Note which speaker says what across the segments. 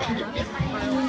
Speaker 1: And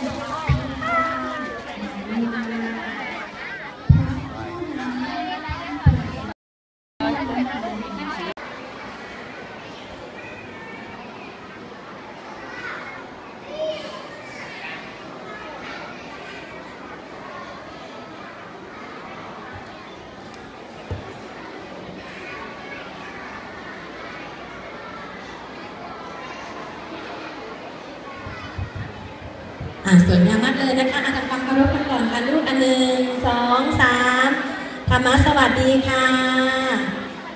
Speaker 1: สวยงามมากเลยนะคะอาทำความเคารพกันก่อนค่ะลูกอันหนึ่งสองสามธรรมะสวัสดีค่ะ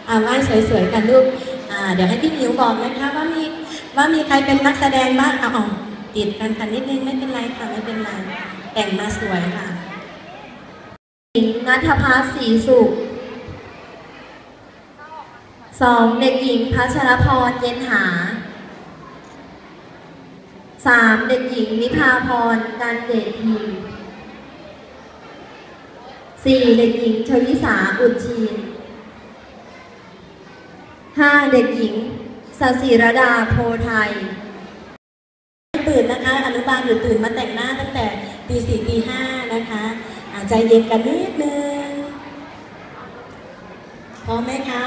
Speaker 1: อ่าไหว้สวยๆกันลูกอ่าเดี๋ยวให้พี่หมิวบอกนะคะว่ามีว่ามีใครเป็นนักแสดงบ้างเอาเอาติดกันค่ะนิดนึงไม่เป็นไรค่ะไม่เป็นไรแต่งมาสวยค่ะ
Speaker 2: หญิงนัทพัฒน์ศรีสุขสองเด็กหญิงพัชรพรเย็นหาามเด็กหญิงนิพาพรการเดชทีสี่เด็กหญิงชวิสาอุดชีนห้าเด็กหญิงสศิรดาโพไทย
Speaker 1: ตื่นนะคะ อนุบาลอยู่ตื่นมาแต่งหน้าตั้งแต่ตีสี่ตีห้านะคะอาใจเย็นกันนิดนึงพร้อมไหมคะ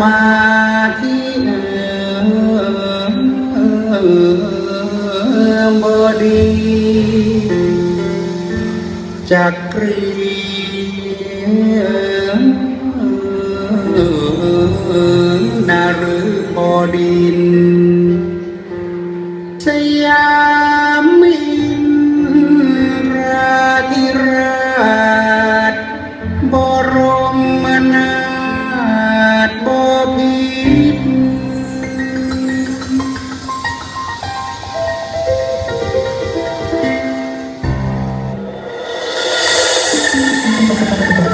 Speaker 3: มาธิบดีจักรีนาฤบดินสยามินราธิราชบรมนา Thank you.